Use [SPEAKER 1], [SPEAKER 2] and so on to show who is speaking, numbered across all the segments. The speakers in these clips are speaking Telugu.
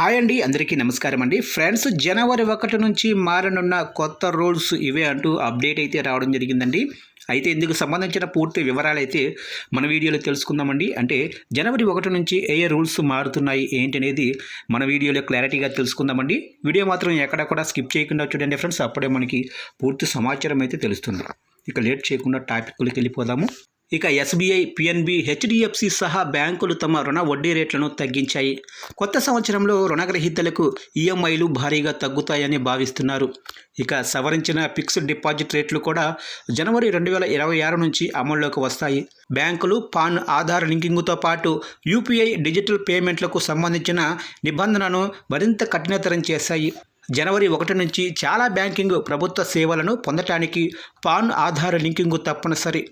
[SPEAKER 1] హాయ్ అండి అందరికీ నమస్కారం అండి. ఫ్రెండ్స్ జనవరి ఒకటి నుంచి మారనున్న కొత్త రూల్స్ ఇవే అంటూ అప్డేట్ అయితే రావడం జరిగిందండి. అయితే ఇందుకు సంబంధించిన పూర్తి వివరాలు అయితే మన వీడియోలో తెలుసుకుందామండి. అంటే జనవరి ఒకటి నుంచి ఏ ఏ రూల్స్ మారుతున్నాయి ఏంటి అనేది మన వీడియోలో క్లారిటీగా తెలుసుకుందామండి. వీడియో మాత్రం ఎక్కడ కూడా స్కిప్ చేయకుండా చూడండి ఫ్రెండ్స్. అప్పుడే మనకి పూర్తి సమాచారం అయితే తెలుస్తుంది. ఇక లేట్ చేయకుండా టాపిక్లోకి వెళ్ళిపోదాము. ఇక ఎస్బీఐ పిఎన్బి హెచ్డిఎఫ్సి సహా బ్యాంకులు తమ రుణ వడ్డీ రేట్లను తగ్గించాయి. కొత్త సంవత్సరంలో రుణగ్రహీతలకు ఈఎంఐలు భారీగా తగ్గుతాయని భావిస్తున్నారు. ఇక సవరించిన ఫిక్స్డ్ డిపాజిట్ రేట్లు కూడా జనవరి రెండు వేల ఇరవై ఆరు నుంచి అమల్లోకి వస్తాయి. బ్యాంకులు పాన్ ఆధార్ లింకింగ్తో పాటు యూపీఐ డిజిటల్ పేమెంట్లకు సంబంధించిన నిబంధనను మరింత కఠినతరం చేశాయి. జనవరి ఒకటి నుంచి చాలా బ్యాంకింగ్ ప్రభుత్వ సేవలను పొందటానికి పాన్ ఆధార్ లింకింగ్ తప్పనిసరి.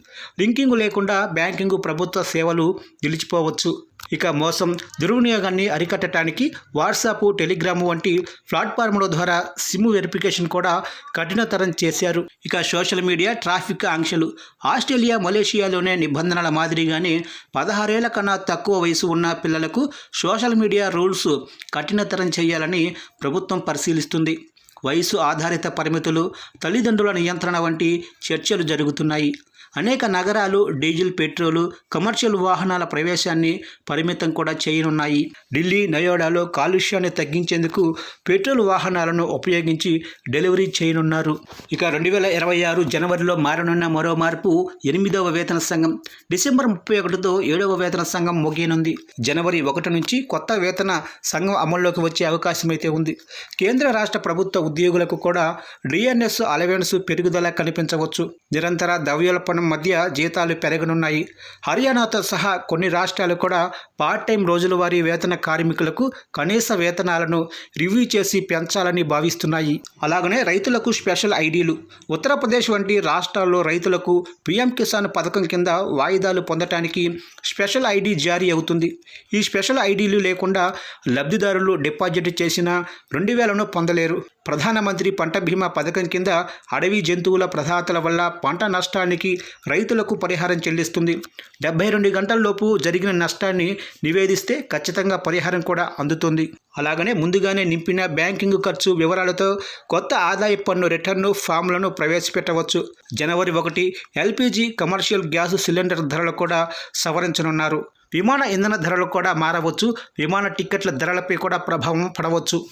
[SPEAKER 1] లింకింగ్ లేకుండా బ్యాంకింగ్ ప్రభుత్వ సేవలు నిలిచిపోవచ్చు. ఇక మోసం. దుర్వినియోగాన్ని అరికట్టడానికి వాట్సాప్ టెలిగ్రామ్ వంటి ప్లాట్ఫామ్ల ద్వారా సిమ్ వెరిఫికేషన్ కూడా కఠినతరం చేశారు. ఇక సోషల్ మీడియా ట్రాఫిక్ ఆంక్షలు. ఆస్ట్రేలియా మలేషియాలోనే నిబంధనల మాదిరిగానే పదహారేళ్ళ కన్నా తక్కువ వయసు ఉన్న పిల్లలకు సోషల్ మీడియా రూల్స్ కఠినతరం చేయాలని ప్రభుత్వం పరిశీలిస్తుంది. వయసు ఆధారిత పరిమితులు తల్లిదండ్రుల నియంత్రణ వంటి చర్చలు జరుగుతున్నాయి. అనేక నగరాలు డీజిల్ పెట్రోలు కమర్షియల్ వాహనాల ప్రవేశాన్ని పరిమితం కూడా చేయనున్నాయి. ఢిల్లీ నయోడాలో కాలుష్యాన్ని తగ్గించేందుకు పెట్రోల్ వాహనాలను ఉపయోగించి డెలివరీ చేయనున్నారు. ఇక రెండు వేల ఇరవై ఆరు జనవరిలో మారనున్న మరో మార్పు ఎనిమిదవ వేతన సంఘం. డిసెంబర్ ముప్పై ఒకటితో ఏడవ వేతన సంఘం ముగియనుంది. జనవరి ఒకటి నుంచి కొత్త వేతన సంఘం అమల్లోకి వచ్చే అవకాశం అయితే ఉంది. కేంద్ర రాష్ట్ర ప్రభుత్వ ఉద్యోగులకు కూడా డిఎన్ఎస్ అలవెన్స్ పెరుగుదల కనిపించవచ్చు. నిరంతర ద్రవ్యోల్బణం మధ్య జీతాలు పెరగనున్నాయి. హర్యానాతో సహా కొన్ని రాష్ట్రాలు కూడా పార్ట్ టైం రోజులవారీ వేతన కార్మికులకు కనీస వేతనాలను రివ్యూ చేసి పెంచాలని భావిస్తున్నాయి. అలాగనే రైతులకు స్పెషల్ ఐడీలు. ఉత్తరప్రదేశ్ వంటి రాష్ట్రాల్లో రైతులకు పీఎం కిసాన్ పథకం కింద వాయిదాలు పొందటానికి స్పెషల్ ఐడి జారీ అవుతుంది. ఈ స్పెషల్ ఐడీలు లేకుండా లబ్ధిదారులు డిపాజిట్ చేసిన రెండు వేలను పొందలేరు. ప్రధానమంత్రి పంట బీమా పథకం కింద అడవి జంతువుల ప్రధాతల వల్ల పంట నష్టానికి రైతులకు పరిహారం చెల్లిస్తుంది. డెబ్బై రెండు గంటల్లోపు జరిగిన నష్టాన్ని నివేదిస్తే ఖచ్చితంగా పరిహారం కూడా అందుతుంది. అలాగనే ముందుగానే నింపిన బ్యాంకింగ్ ఖర్చు వివరాలతో కొత్త ఆదాయ పన్ను రిటర్ను ఫామ్లను ప్రవేశపెట్టవచ్చు. జనవరి ఒకటి ఎల్పిజి కమర్షియల్ గ్యాస్ సిలిండర్ ధరలు కూడా సవరించనున్నారు. విమాన ఇంధన ధరలు కూడా మారవచ్చు. విమాన టిక్కెట్ల ధరలపై కూడా ప్రభావం పడవచ్చు.